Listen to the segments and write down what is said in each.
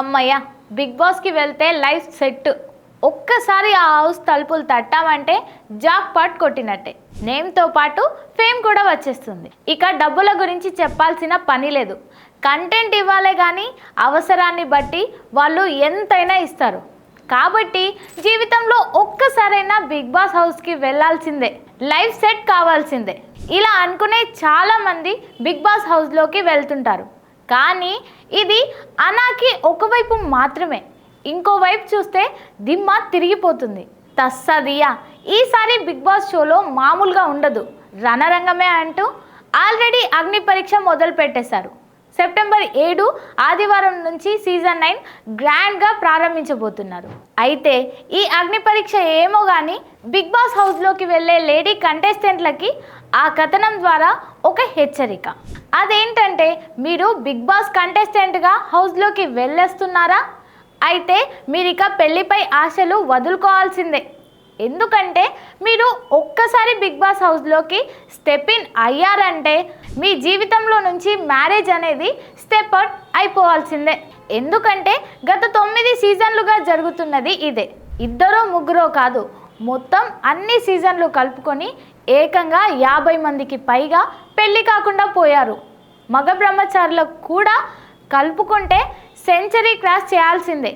అమ్మయ్యా బిగ్ బాస్కి వెళ్తే లైఫ్ సెట్. ఒక్కసారి ఆ హౌస్ తలుపులు తట్టామంటే జాక్ పాట్ కొట్టినట్టే. నేమ్తో పాటు ఫేమ్ కూడా వచ్చేస్తుంది. ఇక డబ్బుల గురించి చెప్పాల్సిన పని లేదు. కంటెంట్ ఇవ్వాలే కానీ అవసరాన్ని బట్టి వాళ్ళు ఎంతైనా ఇస్తారు. కాబట్టి జీవితంలో ఒక్కసారైనా బిగ్ బాస్ హౌస్కి వెళ్ళాల్సిందే లైఫ్ సెట్ కావాల్సిందే. ఇలా అనుకునే చాలామంది బిగ్ బాస్ హౌస్లోకి వెళ్తుంటారు. కానీ ఇది అనాకి ఒకవైపు మాత్రమే. ఇంకోవైపు చూస్తే దిమ్మ తిరిగిపోతుంది. తస్సదియా. ఈసారి బిగ్ బాస్ షోలో మామూలుగా ఉండదు. రణరంగమే అంటూ ఆల్రెడీ అగ్ని పరీక్ష మొదలు పెట్టేశారు సెప్టెంబర్ ఏడు ఆదివారం నుంచి సీజన్ నైన్ గ్రాండ్గా ప్రారంభించబోతున్నారు. అయితే ఈ అగ్ని పరీక్ష ఏమో కానీ బిగ్ బాస్ హౌస్లోకి వెళ్ళే లేడీ కంటెస్టెంట్లకి ఆ కథనం ద్వారా ఒక హెచ్చరిక. అదేంటంటే మీరు బిగ్ బాస్ కంటెస్టెంట్గా హౌస్లోకి వెళ్ళేస్తున్నారా? అయితే మీరిక పెళ్ళిపై ఆశలు వదులుకోవాల్సిందే. ఎందుకంటే మీరు ఒక్కసారి బిగ్ బాస్ హౌస్లోకి స్టెప్ ఇన్ అయ్యారంటే మీ జీవితంలో నుంచి మ్యారేజ్ అనేది స్టెప్ అవుట్ అయిపోవాల్సిందే. ఎందుకంటే గత తొమ్మిది సీజన్లుగా జరుగుతున్నది ఇదే. ఇద్దరో ముగ్గురో కాదు. మొత్తం అన్ని సీజన్లు కలుపుకొని ఏకంగా యాభై మందికి పైగా పెళ్ళి కాకుండా పోయారు. మగ బ్రహ్మచారులకు కూడా కలుపుకుంటే సెంచరీ క్రాస్ చేయాల్సిందే.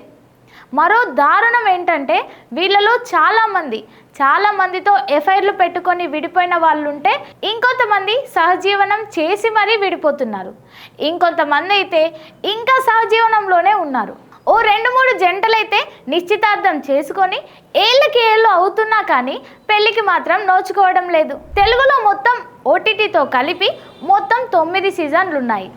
మరో దారుణం ఏంటంటే వీళ్ళలో చాలామంది చాలామందితో ఎఫ్ఐఆర్లు పెట్టుకొని విడిపోయిన వాళ్ళు ఉంటే ఇంకొంతమంది సహజీవనం చేసి మరీ విడిపోతున్నారు. ఇంకొంతమంది అయితే ఇంకా సహజీవనంలోనే ఉన్నారు. ఓ రెండు మూడు జంటలైతే నిశ్చితార్థం చేసుకొని ఏళ్ళకి ఏళ్ళు అవుతున్నా కానీ పెళ్ళికి మాత్రం నోచుకోవడం లేదు. తెలుగులో మొత్తం ఓటీటీతో కలిపి మొత్తం తొమ్మిది సీజన్లు ఉన్నాయి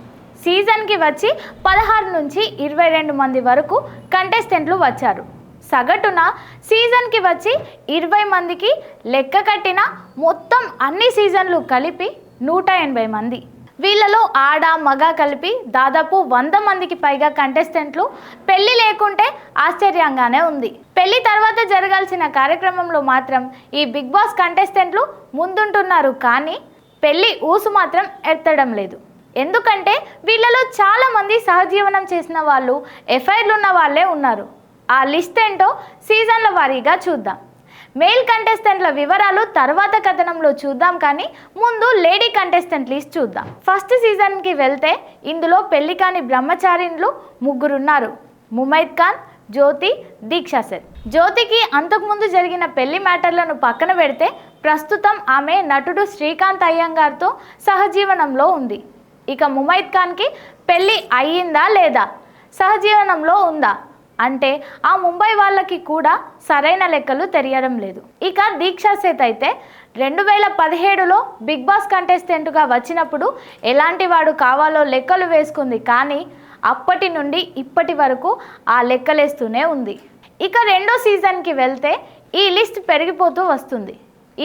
సీజన్కి వచ్చి పదహారు నుంచి ఇరవై రెండు మంది వరకు కంటెస్టెంట్లు వచ్చారు. సగటున సీజన్కి వచ్చి ఇరవై మందికి లెక్క కట్టిన మొత్తం అన్ని సీజన్లు కలిపి నూట ఎనభై మంది. వీళ్ళలో ఆడ మగ కలిపి దాదాపు వంద మందికి పైగా కంటెస్టెంట్లు పెళ్ళి లేకుంటే ఆశ్చర్యంగానే ఉంది. పెళ్ళి తర్వాత జరగాల్సిన కార్యక్రమంలో మాత్రం ఈ బిగ్ బాస్ కంటెస్టెంట్లు ముందుంటున్నారు కానీ పెళ్ళి ఊసు మాత్రం ఎత్తడం లేదు. ఎందుకంటే వీళ్ళలో చాలామంది సహజీవనం చేసిన వాళ్ళు ఎఫ్ఐఆర్లు ఉన్న వాళ్ళే ఉన్నారు. ఆ లిస్ట్ ఏంటో సీజన్ల వారీగా చూద్దాం. మేల్ కంటెస్టెంట్ల వివరాలు తర్వాత కథనంలో చూద్దాం కానీ ముందు లేడీ కంటెస్టెంట్ లిస్ట్ చూద్దాం. ఫస్ట్ సీజన్కి వెళ్తే ఇందులో పెళ్ళి కాని బ్రహ్మచారిన్లు ముగ్గురున్నారు. ముమైద్ ఖాన్ జ్యోతి దీక్షా సెన్. జ్యోతికి అంతకుముందు జరిగిన పెళ్ళి మ్యాటర్లను పక్కన పెడితే ప్రస్తుతం ఆమె నటుడు శ్రీకాంత్ అయ్యంగార్తో సహజీవనంలో ఉంది. ఇక ముమైద్ ఖాన్కి పెళ్ళి అయ్యిందా లేదా? సహజీవనంలో ఉందా? అంటే ఆ ముంబై వాళ్ళకి కూడా సరైన లెక్కలు తెలియడం లేదు. ఇక దీక్షా సేత్ అయితే రెండు వేల పదిహేడులో బిగ్ బాస్ కంటెస్టెంట్గా వచ్చినప్పుడు ఎలాంటి వాడు కావాలో లెక్కలు వేసుకుంది కానీ అప్పటి నుండి ఇప్పటి వరకు ఆ లెక్కలేస్తూనే ఉంది. ఇక రెండో సీజన్కి వెళ్తే ఈ లిస్ట్ పెరిగిపోతూ వస్తుంది.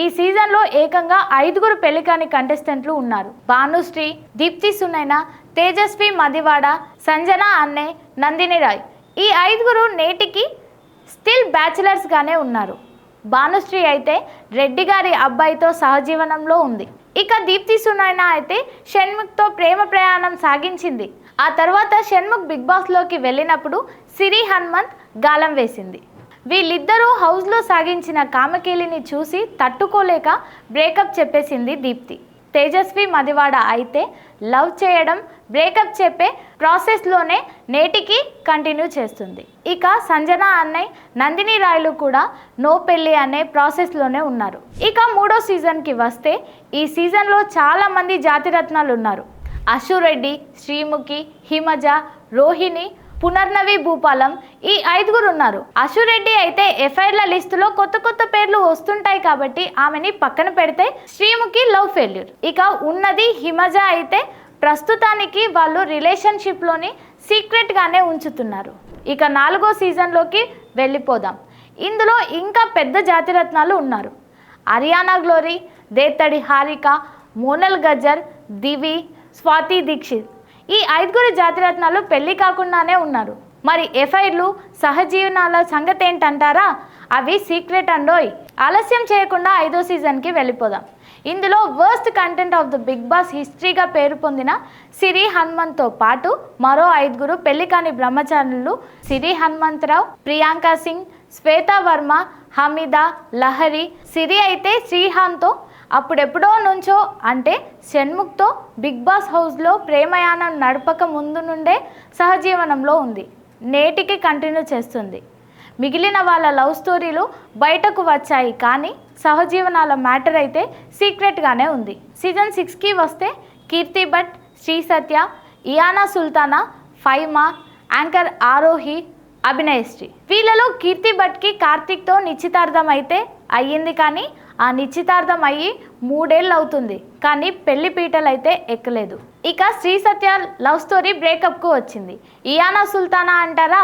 ఈ సీజన్లో ఏకంగా ఐదుగురు పెళ్ళికాని కంటెస్టెంట్లు ఉన్నారు. భానుశ్రీ దీప్తి సునైన తేజస్వి మదివాడ సంజన అన్నే నందిని రాయ్. ఈ ఐదుగురు నేటికి స్టిల్ బ్యాచిలర్స్గానే ఉన్నారు. భానుశ్రీ అయితే రెడ్డి గారి అబ్బాయితో సహజీవనంలో ఉంది. ఇక దీప్తి సునైన అయితే షణ్ముఖ్తో ప్రేమ ప్రయాణం సాగించింది. ఆ తర్వాత షణ్ముఖ్ బిగ్ బాస్లోకి వెళ్ళినప్పుడు సిరి హనుమంత్ గాలం వేసింది. వీళ్ళిద్దరూ హౌస్లో సాగించిన కామకేలిని చూసి తట్టుకోలేక బ్రేకప్ చెప్పేసింది దీప్తి. తేజస్వి మదివాడ అయితే లవ్ చేయడం బ్రేకప్ చెప్పే ప్రాసెస్లోనే నేటికి కంటిన్యూ చేస్తుంది. ఇక సంజన అన్నయ్య నందిని రాయలు కూడా నో పెళ్ళి అనే ప్రాసెస్లోనే ఉన్నారు. ఇక మూడో సీజన్కి వస్తే ఈ సీజన్లో చాలామంది జాతిరత్నాలు ఉన్నారు అశురెడ్డి శ్రీముఖి హిమజ రోహిణి పునర్నవి భూపాలం ఈ ఐదుగురు ఉన్నారు. అశురెడ్డి అయితే ఎఫ్ఐఆర్ల లిస్టులో కొత్త కొత్త పేర్లు వస్తుంటాయి కాబట్టి ఆమెని పక్కన పెడితే శ్రీముఖి లవ్ ఫెయిల్యూర్. ఇక ఉన్నది హిమజ అయితే ప్రస్తుతానికి వాళ్ళు రిలేషన్షిప్లోని సీక్రెట్గానే ఉంచుతున్నారు. ఇక నాలుగో సీజన్లోకి వెళ్ళిపోదాం. ఇందులో ఇంకా పెద్ద జాతిరత్నాలు ఉన్నారు. హర్యానా గ్లోరీ దేత్తడి హారిక మోనల్ గజ్జర్ దివి స్వాతి దీక్షిత్. ఈ ఐదుగురు జాతిరత్నాలు పెళ్ళి కాకుండానే ఉన్నారు. మరి ఎఫ్ఐర్లు సహజీవనాల సంగతి ఏంటంటారా అవి సీక్రెట్ అండోయ్ ఆలస్యం చేయకుండా ఐదో సీజన్కి వెళ్ళిపోదాం. ఇందులో worst content of the Bigg Boss హిస్టరీగా పేరు పొందిన సిరి హనుమంత్తో పాటు మరో ఐదుగురు పెళ్ళి కాని బ్రహ్మచారులు సిరి హనుమంతరావు ప్రియాంక సింగ్ శ్వేతా వర్మ హమీదా లహరి. సిరి అయితే శ్రీహాన్తో అప్పుడెప్పుడో నుంచో అంటే షణ్ముఖ్తో బిగ్ బాస్ హౌస్లో ప్రేమయానం నడపక ముందు నుండే సహజీవనంలో ఉంది. నేటికి కంటిన్యూ చేస్తుంది. మిగిలిన వాళ్ళ లవ్ స్టోరీలు బయటకు వచ్చాయి కానీ సహజీవనాల మ్యాటర్ అయితే సీక్రెట్గానే ఉంది. సీజన్ సిక్స్కి వస్తే కీర్తి భట్ శ్రీ సత్య ఇయానా సుల్తానా ఫైమా యాంకర్ ఆరోహి అభినయశ్రీ. వీళ్ళలో కీర్తి భట్కి కార్తీక్తో నిశ్చితార్థం అయితే అయ్యింది కానీ ఆ నిశ్చితార్థం అయ్యి మూడేళ్ళు అవుతుంది కానీ పెళ్ళి పీటలు అయితే ఎక్కలేదు. ఇక శ్రీ సత్య లవ్ స్టోరీ బ్రేకప్కు వచ్చింది. ఇయానా సుల్తానా అంటారా?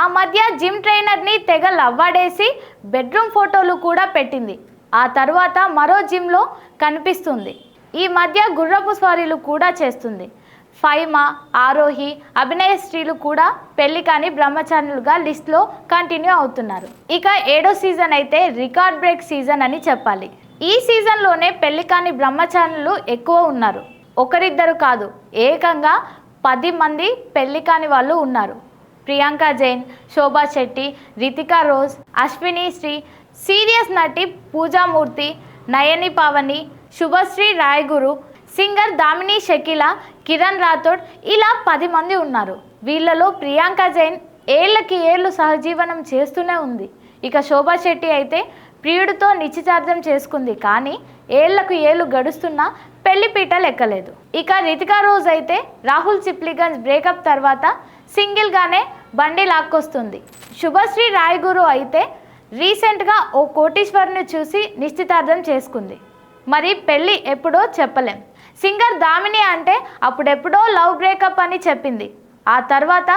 ఆ మధ్య జిమ్ ట్రైనర్ని తెగ లవ్వాడేసి బెడ్రూమ్ ఫోటోలు కూడా పెట్టింది. ఆ తర్వాత మరో జిమ్లో కనిపిస్తుంది. ఈ మధ్య గుర్రపు స్వారీలు కూడా చేస్తుంది. ఫైమా ఆరోహి అభినయ స్త్రీలు కూడా పెళ్ళి కాని బ్రహ్మచారులుగా లిస్ట్లో కంటిన్యూ అవుతున్నారు. ఇక ఏడో సీజన్ అయితే రికార్డ్ బ్రేక్ సీజన్ అని చెప్పాలి. ఈ సీజన్లోనే పెళ్ళి కాని బ్రహ్మచారులు ఎక్కువ ఉన్నారు. ఒకరిద్దరు కాదు ఏకంగా పది మంది పెళ్ళి కాని వాళ్ళు ఉన్నారు. ప్రియాంక జైన్ శోభా శెట్టి రితికా రోజ్ అశ్విని శ్రీ సీరియస్ నటి పూజామూర్తి నయని పావని శుభశ్రీ రాయగురు సింగర్ దామిని షకిల కిరణ్ రాథోడ్ ఇలా పది మంది ఉన్నారు. వీళ్ళలో ప్రియాంక జైన్ ఏళ్ళకి ఏళ్ళు సహజీవనం చేస్తూనే ఉంది. ఇక శోభా శెట్టి అయితే ప్రియుడితో నిశ్చితార్థం చేసుకుంది కానీ ఏళ్ళకు ఏళ్ళు గడుస్తున్నా పెళ్ళి పీటలు ఎక్కలేదు ఇక రితికా రోజ్ అయితే రాహుల్ చిప్లిగంజ్ బ్రేకప్ తర్వాత సింగిల్గానే బండి లాక్కొస్తుంది. శుభశ్రీ రాయగురు అయితే రీసెంట్గా ఓ కోటీశ్వరుని చూసి నిశ్చితార్థం చేసుకుంది. మరి పెళ్ళి ఎప్పుడో చెప్పలేం. సింగర్ దామిని అంటే అప్పుడెప్పుడో లవ్ బ్రేకప్ అని చెప్పింది. ఆ తర్వాత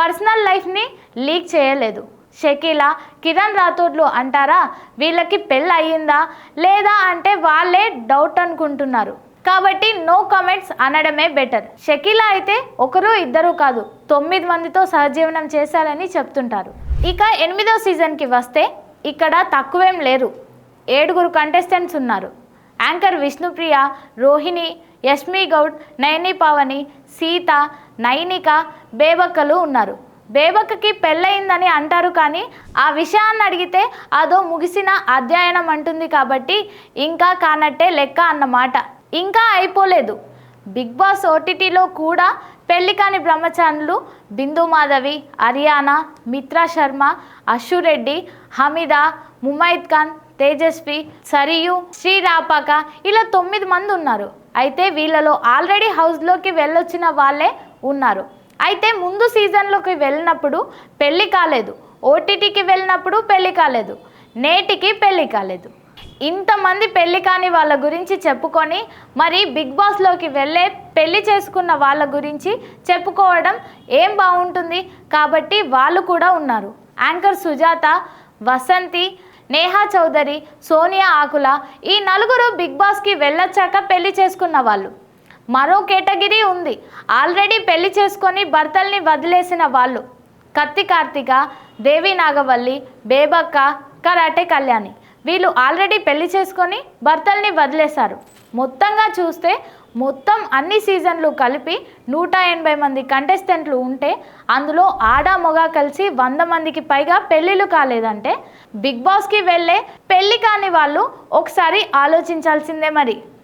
పర్సనల్ లైఫ్ని లీక్ చేయలేదు. షకీల కిరణ్ రాథోడ్లు అంటారా వీళ్ళకి పెళ్ళి అయ్యిందా లేదా అంటే వాళ్ళే డౌట్ అనుకుంటున్నారు. కాబట్టి నో కామెంట్స్ అనడమే బెటర్. షకీల అయితే ఒకరు ఇద్దరు కాదు తొమ్మిది మందితో సహజీవనం చేశారని చెప్తుంటారు. ఇక ఎనిమిదో సీజన్కి వస్తే ఇక్కడ తక్కువేం లేరు. ఏడుగురు కంటెస్టెంట్స్ ఉన్నారు. యాంకర్ విష్ణుప్రియ రోహిణి యష్మి గౌడ్ నయని పావని సీత నైనిక బేబక్కలు ఉన్నారు. బేబక్కకి పెళ్ళయిందని అంటారు కానీ ఆ విషయాన్ని అడిగితే అదో ముగిసిన అధ్యయనం అంటుంది కాబట్టి ఇంకా కానట్టే లెక్క అన్నమాట. ఇంకా అయిపోలేదు. బిగ్ బాస్ ఓటీటీలో కూడా పెళ్ళి కాని బ్రహ్మచారులు బిందు మాధవి హరియానా మిత్రా శర్మ అశురెడ్డి హమీదా ముమైద్ ఖాన్ తేజస్వి సరియు శ్రీరాపాక ఇలా తొమ్మిది మంది ఉన్నారు. అయితే వీళ్ళలో ఆల్రెడీ హౌస్లోకి వెళ్ళొచ్చిన వాళ్ళే ఉన్నారు. అయితే ముందు సీజన్లోకి వెళ్ళినప్పుడు పెళ్ళి కాలేదు. ఓటీటీకి వెళ్ళినప్పుడు పెళ్ళి కాలేదు. నేటికి పెళ్ళి కాలేదు. ఇంతమంది పెళ్ళి కాని వాళ్ళ గురించి చెప్పుకొని మరి బిగ్ బాస్లోకి వెళ్ళే పెళ్ళి చేసుకున్న వాళ్ళ గురించి చెప్పుకోవడం ఏం బాగుంటుంది? కాబట్టి వాళ్ళు కూడా ఉన్నారు. యాంకర్ సుజాత వసంతి నేహా చౌదరి సోనియా ఆకుల ఈ నలుగురు బిగ్ బాస్కి వెళ్ళొచ్చాక పెళ్ళి చేసుకున్న వాళ్ళు. మరో కేటగిరీ ఉంది. ఆల్రెడీ పెళ్ళి చేసుకొని భర్తల్ని వదిలేసిన వాళ్ళు. కత్తి కార్తిక దేవి నాగవల్లి బేబక్క కరాటే కళ్యాణి. వీళ్ళు ఆల్రెడీ పెళ్ళి చేసుకొని భర్తల్ని వదిలేశారు. మొత్తంగా చూస్తే మొత్తం అన్ని సీజన్లు కలిపి నూట ఎనభై మంది కంటెస్టెంట్లు ఉంటే అందులో ఆడా మొగ కలిసి వంద మందికి పైగా పెళ్ళిళ్ళు కాలేదంటే బిగ్ బాస్కి వెళ్ళే పెళ్ళి కాని వాళ్ళు ఒకసారి ఆలోచించాల్సిందే మరి.